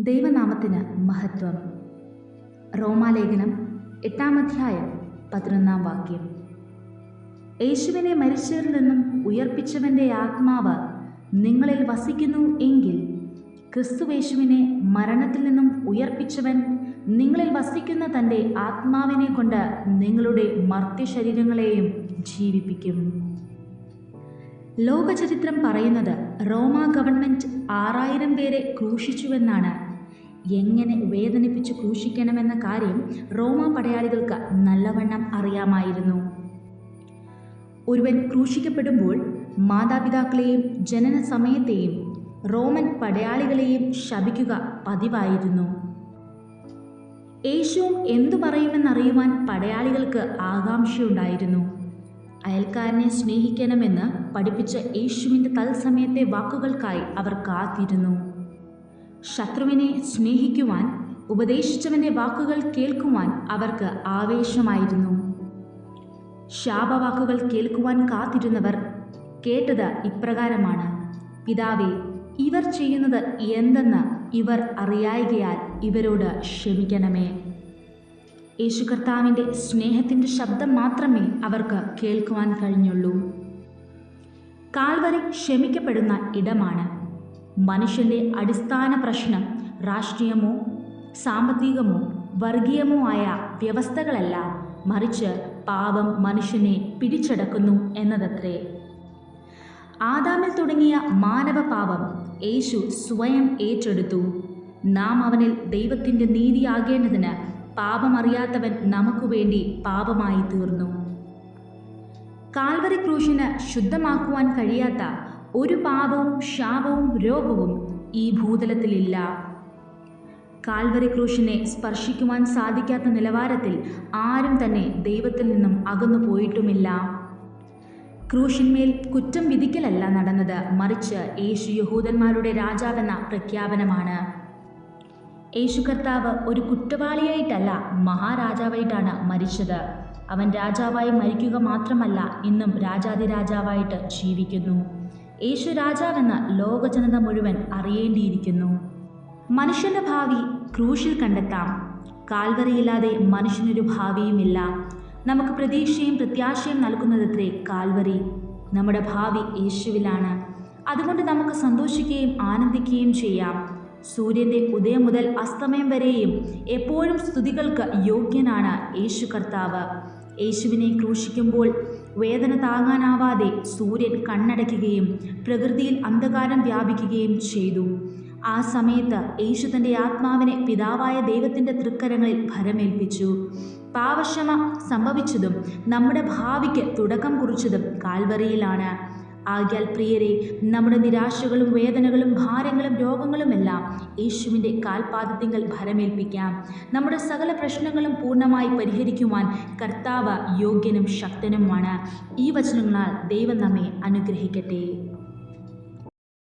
ദൈവനാമത്തിന് മഹത്വം. റോമാലേഖനം എട്ടാം അധ്യായം പതിനൊന്നാം വാക്യം. യേശുവിനെ മരിച്ചവരിൽ നിന്നും ഉയർപ്പിച്ചവന്റെ ആത്മാവ് നിങ്ങളിൽ വസിക്കുന്നു എങ്കിൽ ക്രിസ്തുവേശുവിനെ മരണത്തിൽ നിന്നും ഉയർപ്പിച്ചവൻ നിങ്ങളിൽ വസിക്കുന്ന തന്റെ ആത്മാവിനെ കൊണ്ട് നിങ്ങളുടെ മർത്യശരീരങ്ങളെയും ജീവിപ്പിക്കും. ലോകചരിത്രം പറയുന്നത് റോമ ഗവൺമെന്റ് ആറായിരം പേരെ ക്രൂശിച്ചുവെന്നാണ് എങ്ങനെ വേദനിപ്പിച്ച് ക്രൂശിക്കണമെന്ന കാര്യം റോമ പടയാളികൾക്ക് നല്ലവണ്ണം അറിയാമായിരുന്നു. ഒരുവൻ ക്രൂശിക്കപ്പെടുമ്പോൾ മാതാപിതാക്കളെയും ജനന സമയത്തെയും റോമൻ പടയാളികളെയും ശപിക്കുക പതിവായിരുന്നു. യേശുവും എന്തു പറയുമെന്നറിയുവാൻ പടയാളികൾക്ക് ആകാംക്ഷയുണ്ടായിരുന്നു. അയൽക്കാരനെ സ്നേഹിക്കണമെന്ന് പഠിപ്പിച്ച യേശുവിന്റെ തത്സമയത്തെ വാക്കുകൾക്കായി അവർ കാത്തിരുന്നു. ശത്രുവിനെ സ്നേഹിക്കുവാൻ ഉപദേശിച്ചവന്റെ വാക്കുകൾ കേൾക്കുവാൻ അവർക്ക് ആവേശമായിരുന്നു. ശാപവാക്കുകൾ കേൾക്കുവാൻ കാത്തിരുന്നവർ കേട്ടത് ഇപ്രകാരമാണ്. പിതാവേ ഇവർ ചെയ്യുന്നത് എന്തെന്ന് ഇവർ അറിയായികയാൽ ഇവരോട് ക്ഷമിക്കണമേ. യേശു കർത്താവിന്റെ സ്നേഹത്തിന്റെ ശബ്ദം മാത്രമേ അവർക്ക് കേൾക്കുവാൻ കഴിഞ്ഞുള്ളൂ. കാൽവരി ക്ഷമിക്കപ്പെടുന്ന ഇടമാണ്. മനുഷ്യന്റെ അടിസ്ഥാന പ്രശ്നം രാഷ്ട്രീയമോ സാമ്പത്തികമോ വർഗീയമോ ആയ വ്യവസ്ഥകളല്ല മറിച്ച് പാപം മനുഷ്യനെ പിടിച്ചടക്കുന്നു എന്നതത്രേ. ആദാമിൽ തുടങ്ങിയ മാനവ പാപം യേശു സ്വയം ഏറ്റെടുത്തു. നാം അവനിൽ ദൈവത്തിന്റെ നീതിയാകേണ്ടതിന് പാപമറിയാത്തവൻ നമുക്ക് വേണ്ടി പാപമായി തീർന്നു കാൽവരി ക്രൂശിന് ശുദ്ധമാക്കുവാൻ കഴിയാത്ത ഒരു പാപവും ശാപവും രോഗവും ഈ ഭൂതലത്തിലില്ല കാൽവരി ക്രൂശിനെ സ്പർശിക്കുവാൻ സാധിക്കാത്ത നിലവാരത്തിൽ ആരും തന്നെ ദൈവത്തിൽ നിന്നും അകന്നു പോയിട്ടുമില്ല. ക്രൂശിന്മേൽ കുറ്റം വിധിക്കലല്ല നടന്നത് മറിച്ച് യേശു യഹൂദന്മാരുടെ രാജാവെന്ന പ്രഖ്യാപനമാണ്. യേശു കർത്താവ് ഒരു കുറ്റവാളിയായിട്ടല്ല മഹാരാജാവായിട്ടാണ് മരിച്ചത്. അവൻ രാജാവായി മരിക്കുക മാത്രമല്ല ഇന്നും രാജാതിരാജാവായിട്ട് ജീവിക്കുന്നു. യേശു രാജാവെന്ന ലോകജനത മുഴുവൻ അറിയേണ്ടിയിരിക്കുന്നു. മനുഷ്യന്റെ ഭാവി ക്രൂശിൽ കണ്ടെത്താം. കാൽവറിയില്ലാതെ മനുഷ്യനൊരു ഭാവിയുമില്ല. നമുക്ക് പ്രതീക്ഷയും പ്രത്യാശയും നൽകുന്നതത്രേ കാൽവറി നമ്മുടെ ഭാവി യേശുവിലാണ്. അതുകൊണ്ട് നമുക്ക് സന്തോഷിക്കുകയും ആനന്ദിക്കുകയും ചെയ്യാം. സൂര്യന്റെ ഉദയം മുതൽ അസ്തമയം വരെയും എപ്പോഴും സ്തുതികൾക്ക് യോഗ്യനാണ് യേശു കർത്താവ്. യേശുവിനെ ക്രൂശിക്കുമ്പോൾ വേദന താങ്ങാനാവാതെ സൂര്യൻ കണ്ണടയ്ക്കുകയും പ്രകൃതിയിൽ അന്ധകാരം വ്യാപിക്കുകയും ചെയ്തു. ആ സമയത്ത് യേശു തന്റെ ആത്മാവിനെ പിതാവായ ദൈവത്തിന്റെ തൃക്കരങ്ങളിൽ ഭരമേൽപ്പിച്ചു. പാവക്ഷമ സംഭവിച്ചതും നമ്മുടെ ഭാവിക്ക് തുടക്കം കുറിച്ചതും കാൽവറിയിലാണ്. ആകിയാൽ പ്രിയരെ നമ്മുടെ നിരാശകളും വേദനകളും ഭാരങ്ങളും രോഗങ്ങളുമെല്ലാം യേശുവിന്റെ കാൽപാദത്തിങ്കൽ ഭരമേൽപ്പിക്കാം നമ്മുടെ സകല പ്രശ്നങ്ങളും പൂർണമായി പരിഹരിക്കുവാൻ കർത്താവ് യോഗ്യനും ശക്തനുമാണ്. ഈ വചനങ്ങളാൽ ദൈവം നമ്മെ അനുഗ്രഹിക്കട്ടെ.